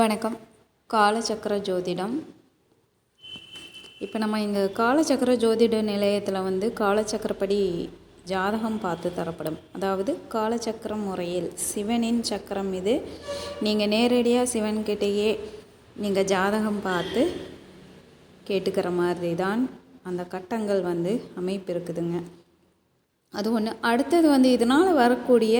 வணக்கம். காலச்சக்கர ஜோதிடம். இப்போ நம்ம இங்கே காலச்சக்கர ஜோதிட நிலையத்தில் வந்து காலச்சக்கரப்படி ஜாதகம் பார்த்து தரப்படும். அதாவது காலச்சக்கரம் முறையில் சிவனின் சக்கரம் இது. நீங்கள் நேரடியாக சிவன்கிட்டேயே நீங்கள் ஜாதகம் பார்த்து கேட்டுக்கிற மாதிரி தான் அந்த கட்டங்கள் வந்து அமைப்பு இருக்குதுங்க. அது ஒன்று அடுத்தது வந்து இதனால் வரக்கூடிய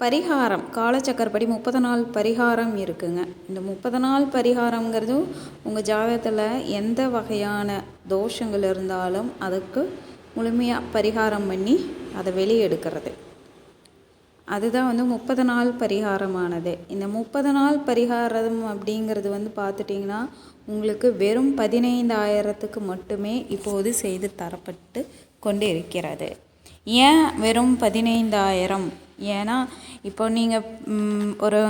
பரிகாரம் காலச்சக்கரப்படி முப்பது நாள் பரிகாரம் இருக்குங்க. இந்த முப்பது நாள் பரிகாரங்கிறதும் உங்கள் ஜாதகத்தில் எந்த வகையான தோஷங்கள் இருந்தாலும் அதுக்கு முழுமையாக பரிகாரம் பண்ணி அதை வெளியெடுக்கிறது. அதுதான் வந்து முப்பது நாள் பரிகாரமானது. இந்த முப்பது நாள் பரிகாரம் அப்படிங்கிறது வந்து பார்த்துட்டிங்கன்னா உங்களுக்கு வெறும் பதினைந்தாயிரத்துக்கு மட்டுமே இப்போது செய்து தரப்பட்டு கொண்டு இருக்கிறது ஏன் வெறும் பதினைந்தாயிரம்? ஏன்னா இப்போ நீங்கள் ஒரு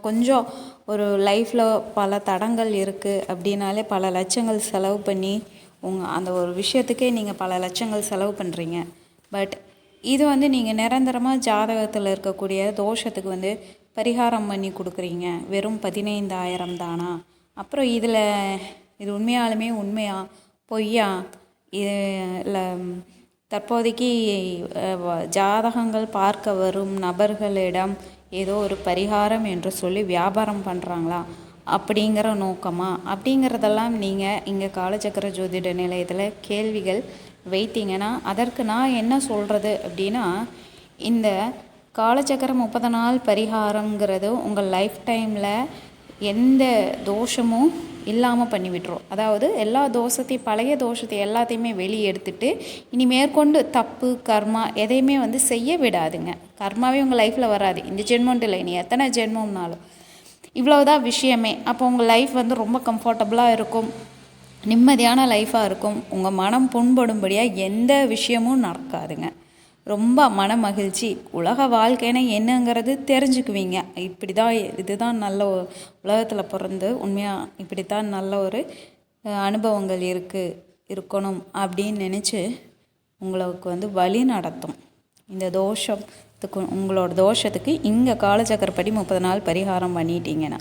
கொஞ்சம் ஒரு லைஃப்பில் பல தடங்கள் இருக்குது அப்படின்னாலே பல லட்சங்கள் செலவு பண்ணி உங்கள் அந்த ஒரு விஷயத்துக்கே நீங்கள் பல லட்சங்கள் செலவு பண்ணுறீங்க பட் இது வந்து நீங்கள் நிரந்தரமாக ஜாதகத்தில் இருக்கக்கூடிய தோஷத்துக்கு வந்து பரிகாரம் பண்ணி கொடுக்குறீங்க. வெறும் பதினைந்தாயிரம் தானா? அப்புறம் இதில் இது உண்மையாலுமே உண்மையா? பொய்யா? இது இல்லை தற்போதைக்கு ஜாதகங்கள் பார்க்க வரும் நபர்களிடம் ஏதோ ஒரு பரிகாரம் என்று சொல்லி வியாபாரம் பண்ணுறாங்களா அப்படிங்கிற நோக்கமா? அப்படிங்கிறதெல்லாம் நீங்கள் இங்கே காலச்சக்கர ஜோதிட நிலையத்தில் கேள்விகள் வைத்தீங்கன்னா அதற்கு நான் என்ன சொல்கிறது அப்படின்னா இந்த காலச்சக்கர முப்பது நாள் பரிகாரங்கிறது உங்கள் லைஃப் டைமில் எந்த தோஷமும் இல்லாமல் பண்ணி விட்டுரும். அதாவது எல்லா தோஷத்தையும் பழைய தோஷத்தை எல்லாத்தையுமே வெளியே எடுத்துட்டு இனி மேற்கொண்டு தப்பு கர்மா எதையுமே வந்து செய்ய விடாதுங்க. கர்மாவே உங்கள் லைஃப்பில் வராது. இந்த ஜென்மம்ட்டு இல்லை இனி எத்தனை ஜென்மம்னாலும். இவ்வளவுதான் விஷயமே. அப்போ உங்கள் லைஃப் வந்து ரொம்ப கம்ஃபர்டபுளாக இருக்கும். நிம்மதியான லைஃப்பாக இருக்கும். உங்கள் மனம் புண்படும்படியாக எந்த விஷயமும் நடக்காதுங்க. ரொம்ப மன மகிழ்ச்சி. உலக வாழ்க்கைனா என்னங்கிறது தெரிஞ்சுக்குவீங்க. இப்படி தான் இதுதான் நல்ல உலகத்தில் பிறந்து உண்மையாக இப்படித்தான் நல்ல ஒரு அனுபவங்கள் இருக்குது இருக்கணும் அப்படின்னு நினச்சி உங்களுக்கு வந்து வழி நடத்தும். இந்த தோஷத்துக்கு உங்களோட தோஷத்துக்கு இங்கே காலச்சக்கரப்படி முப்பது நாள் பரிகாரம் பண்ணிட்டீங்கன்னா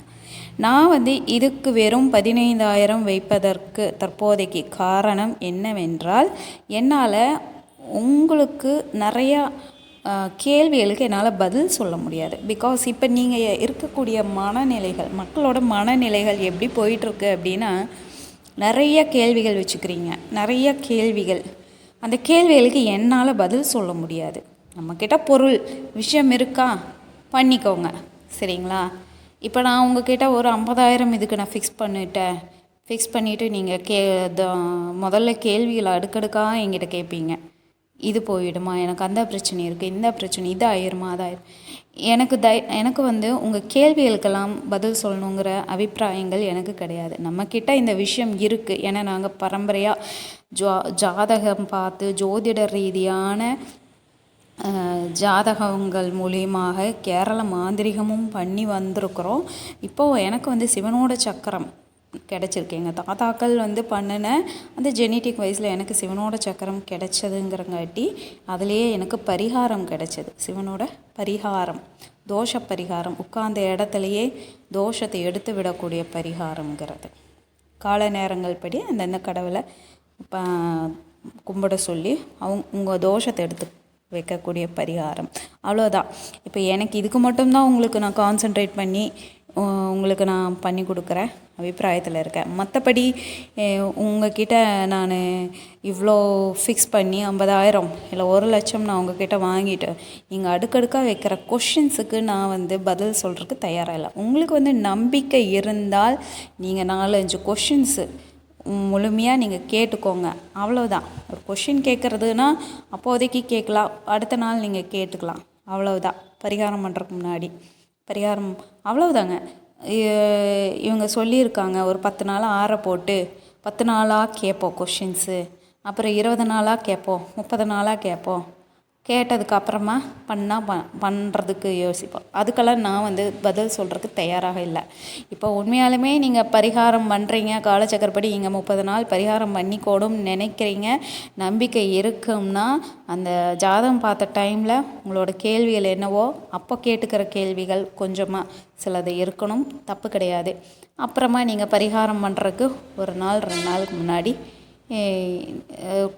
நான் வந்து இதுக்கு வெறும் பதினைந்தாயிரம் வைப்பதற்கு தற்போதைக்கு காரணம் என்னவென்றால் என்னால் உங்களுக்கு நிறையா கேள்விகளுக்கு என்னால் பதில் சொல்ல முடியாது. பிகாஸ் இப்போ நீங்கள் இருக்கக்கூடிய மனநிலைகள் மக்களோட மனநிலைகள் எப்படி போயிட்டுருக்கு அப்படின்னா நிறைய கேள்விகள் வச்சுக்கிறீங்க. நிறைய கேள்விகள். அந்த கேள்விகளுக்கு என்னால் பதில் சொல்ல முடியாது. நம்மக்கிட்ட பொருள் விஷயம் இருக்கா? பண்ணிக்கோங்க. சரிங்களா? இப்போ நான் உங்ககிட்ட ஒரு ஐம்பதாயிரம் இதுக்கு நான் ஃபிக்ஸ் பண்ணிட்டேன். ஃபிக்ஸ் பண்ணிவிட்டு நீங்கள் கே த- முதல்ல கேள்விகளை அடுக்கடுக்காக என்கிட்ட கேட்பீங்க இது போயிடுமா? எனக்கு அந்த பிரச்சனை இருக்குது இந்த பிரச்சனை இது ஆயிருமா? அது ஆயிரும் எனக்கு தை எனக்கு வந்து உங்கள் கேள்விகளுக்கெல்லாம் பதில் சொல்லணுங்கிற அபிப்பிராயங்கள் எனக்கு கிடையாது. நம்மக்கிட்ட இந்த விஷயம் இருக்குது ஏன்னா நாங்கள் பரம்பரையாக ஜா ஜாதகம் பார்த்து ஜோதிட ரீதியான ஜாதகங்கள் மூலியமாக கேரள மாந்திரிகமும் பண்ணி வந்திருக்கிறோம். இப்போது எனக்கு வந்து சிவனோட சக்கரம் கிடச்சிருக்கு. எங்கள் தாத்தாக்கள் வந்து பண்ணின அந்த ஜெனட்டிக் வயசில் எனக்கு சிவனோட சக்கரம் கிடைச்சதுங்கிறங்காட்டி அதுலேயே எனக்கு பரிகாரம் கிடச்சது. சிவனோட பரிகாரம் தோஷ பரிகாரம் உட்கார்ந்த இடத்துலையே தோஷத்தை எடுத்து விடக்கூடிய பரிகாரங்கிறது கால நேரங்கள் படி அந்தந்த கடவுளை கும்பிட சொல்லி அவங்க உங்கள் தோஷத்தை எடுத்து வைக்கக்கூடிய பரிகாரம். அவ்வளோதான் இப்போ எனக்கு இதுக்கு மட்டும்தான் உங்களுக்கு நான் கான்சென்ட்ரேட் பண்ணி உங்களுக்கு நான் பண்ணி கொடுக்குற அபிப்பிராயத்தில் இருக்கேன். மற்றபடி உங்ககிட்ட நான் இவ்வளோ ஃபிக்ஸ் பண்ணி ஐம்பதாயிரம் இல்லை ஒரு லட்சம் நான் உங்ககிட்ட வாங்கிட்டு நீங்கள் அடுக்கடுக்காக வைக்கிற கொஷின்ஸுக்கு நான் வந்து பதில் சொல்கிறதுக்கு தயாராக இல்லை. உங்களுக்கு வந்து நம்பிக்கை இருந்தால் நீங்கள் நாலஞ்சு கொஷின்ஸு முழுமையாக நீங்கள் கேட்டுக்கோங்க. அவ்வளோதான் ஒரு கொஷின் கேட்குறதுனா அப்போதைக்கு கேட்கலாம். அடுத்த நாள் நீங்கள் கேட்டுக்கலாம். அவ்வளோதான் பரிகாரம் பண்ணுறதுக்கு முன்னாடி. பரிகாரம் அவ்வளவுதாங்க. இவங்க சொல்லியிருக்காங்க ஒரு பத்து நாள் ஆற போட்டு பத்து நாளாக கேட்போம் கொஷின்ஸு அப்புறம் இருபது நாளாக கேட்போம் முப்பது நாளாக கேட்போம். கேட்டதுக்கு அப்புறமா பண்ணால் ப பண்ணுறதுக்கு யோசிப்போம். அதுக்கெல்லாம் நான் வந்து பதில் சொல்கிறதுக்கு தயாராக இல்லை. இப்போ உண்மையாலுமே நீங்கள் பரிகாரம் பண்ணுறீங்க காலச்சக்கரப்படி இங்கே முப்பது நாள் பரிகாரம் பண்ணிக்கோடும்னு நினைக்கிறீங்க நம்பிக்கை இருக்கும்னா அந்த ஜாதகம் பார்த்த டைமில் உங்களோட கேள்விகள் என்னவோ அப்போ கேட்டுக்கிற கேள்விகள் கொஞ்சமாக சிலது இருக்கணும் தப்பு கிடையாது. அப்புறமா நீங்கள் பரிகாரம் பண்ணுறதுக்கு ஒரு நாள் ரெண்டு நாளுக்கு முன்னாடி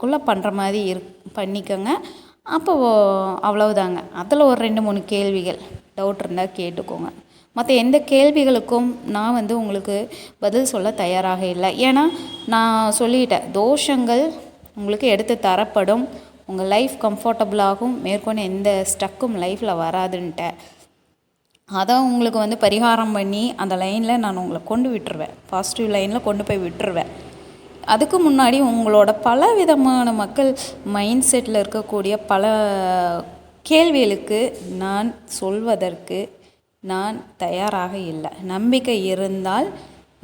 குள்ளே பண்ணுற மாதிரி இரு பண்ணிக்கோங்க. அப்போ அவ்வளவுதாங்க. அதில் ஒரு ரெண்டு மூணு கேள்விகள். டவுட் இருந்தால் கேட்டுக்கோங்க. மற்ற எந்த கேள்விகளுக்கும் நான் வந்து உங்களுக்கு பதில் சொல்ல தயாராக இல்லை. ஏன்னா நான் சொல்லிட்டேன் தோஷங்கள் உங்களுக்கு எடுத்து தரப்படும். உங்கள் லைஃப் கம்ஃபர்டபுளாகும் மேற்கொண்டு எந்த ஸ்டக்கும் லைஃப்பில் வராதுன்ட்டேன். அதை உங்களுக்கு வந்து பரிகாரம் பண்ணி அந்த லைனில் நான் உங்களை கொண்டு விட்டுருவேன். பாசிட்டிவ் லைனில் கொண்டு போய் விட்டுருவேன். அதுக்கு முன்னாடி உங்களோட பல விதமான மக்கள் மைண்ட் செட்டில் இருக்கக்கூடிய பல கேள்விகளுக்கு நான் சொல்வதற்கு நான் தயாராக இல்லை. நம்பிக்கை இருந்தால்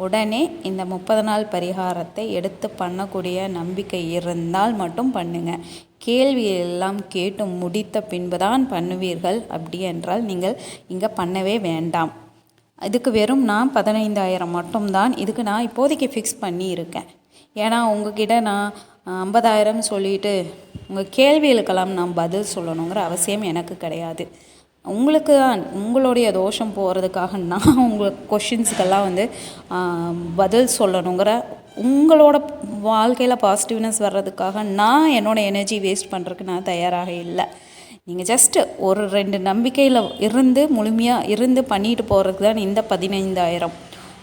உடனே இந்த முப்பது நாள் பரிகாரத்தை எடுத்து பண்ணக்கூடிய நம்பிக்கை இருந்தால் மட்டும் பண்ணுங்க. கேள்வி எல்லாம் கேட்டு முடித்த பின்பு தான் பண்ணுவீர்கள் அப்படி என்றால் நீங்கள் இங்கே பண்ணவே வேண்டாம். இதுக்கு வெறும் நான் பதினைந்தாயிரம் மட்டும்தான். இதுக்கு நான் இப்போதைக்கு ஃபிக்ஸ் பண்ணியிருக்கேன். ஏன்னா உங்ககிட்ட நான் ஐம்பதாயிரம் சொல்லிட்டு உங்கள் கேள்விகளுக்கெல்லாம் நான் பதில் சொல்லணுங்கிற அவசியம் எனக்கு கிடையாது. உங்களுக்கு தான் உங்களுடைய தோஷம் போகிறதுக்காக நான் உங்கள் கொஷின்ஸுக்கெல்லாம் வந்து பதில் சொல்லணுங்கிற உங்களோட வாழ்க்கையில் பாசிட்டிவ்னஸ் வர்றதுக்காக நான் என்னோடய எனர்ஜி வேஸ்ட் பண்ணுறதுக்கு நான் தயாராக இல்லை. நீங்கள் ஜஸ்ட்டு ஒரு ரெண்டு நம்பிக்கையில் இருந்து முழுமையாக இருந்து பண்ணிட்டு போகிறதுக்கு தான் இந்த பதினைந்தாயிரம்.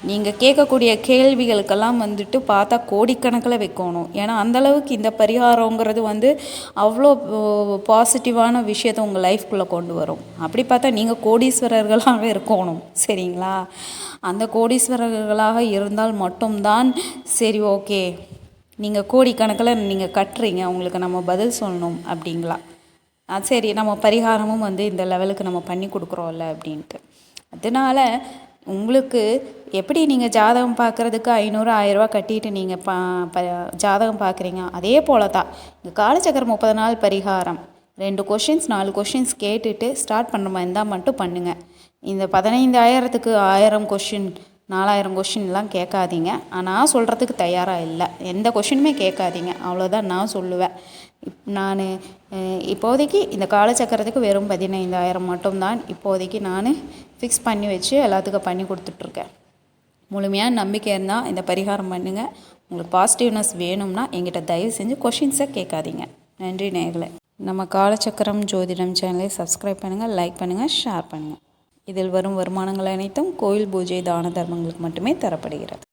நீங்கள் கேட்கக்கூடிய கேள்விகளுக்கெல்லாம் வந்துட்டு பார்த்தா கோடிக்கணக்கில் வைக்கணும். ஏன்னா அந்தளவுக்கு இந்த பரிகாரங்கிறது வந்து அவ்வளோ பாசிட்டிவான விஷயத்த உங்கள் லைஃப்குள்ளே கொண்டு வரும். அப்படி பார்த்தா நீங்கள் கோடீஸ்வரர்களாக இருக்கணும். சரிங்களா? அந்த கோடீஸ்வரர்களாக இருந்தால் மட்டும்தான் சரி ஓகே. நீங்கள் கோடிக்கணக்கில் நீங்கள் கட்டுறீங்க. உங்களுக்கு நம்ம பதில் சொல்லணும் அப்படிங்களா? சரி. நம்ம பரிகாரமும் வந்து இந்த லெவலுக்கு நம்ம பண்ணி கொடுக்குறோம்ல அப்படின்ட்டு. அதனால் உங்களுக்கு எப்படி நீங்கள் ஜாதகம் பார்க்குறதுக்கு ஐநூறு ஆயிரரூவா கட்டிட்டு நீங்கள் பா ப ஜாதகம் பார்க்குறீங்க? அதே போல் தான் இந்த காலச்சக்கரம் முப்பது நாள் பரிகாரம். ரெண்டு கொஷின்ஸ் நாலு கொஷின்ஸ் கேட்டுட்டு ஸ்டார்ட் பண்ணுற மாதிரி இருந்தால் மட்டும் பண்ணுங்கள் இந்த பதினைந்தாயிரத்துக்கு ஆயிரம் கொஷின் நாலாயிரம் கொஷின்லாம் கேட்காதீங்க. நான் சொல்கிறதுக்கு தயாராக இல்லை. எந்த கொஷினுமே கேட்காதீங்க. அவ்வளோதான் நான் சொல்லுவேன். நான் இப்போதைக்கு இந்த காலச்சக்கரத்துக்கு வெறும் பதினைந்தாயிரம் மட்டும்தான் இப்போதைக்கு நான் ஃபிக்ஸ் பண்ணி வச்சு எல்லாத்துக்கும் பண்ணி கொடுத்துட்ருக்கேன். முழுமையாக நம்பிக்கை இருந்தால் இந்த பரிகாரம் பண்ணுங்கள் உங்களுக்கு பாசிட்டிவ்னஸ் வேணும்னா எங்கிட்ட தயவு செஞ்சு கொஷின்ஸை கேட்காதீங்க. நன்றி நேர்களை நம்ம காலச்சக்கரம் ஜோதிடம் சேனலை சப்ஸ்கிரைப் பண்ணுங்கள் லைக் பண்ணுங்கள் ஷேர் பண்ணுங்கள் இதில் வரும் வருமானங்கள் அனைத்தும் கோயில் பூஜை தான தர்மங்களுக்கு மட்டுமே தரப்படுகிறது.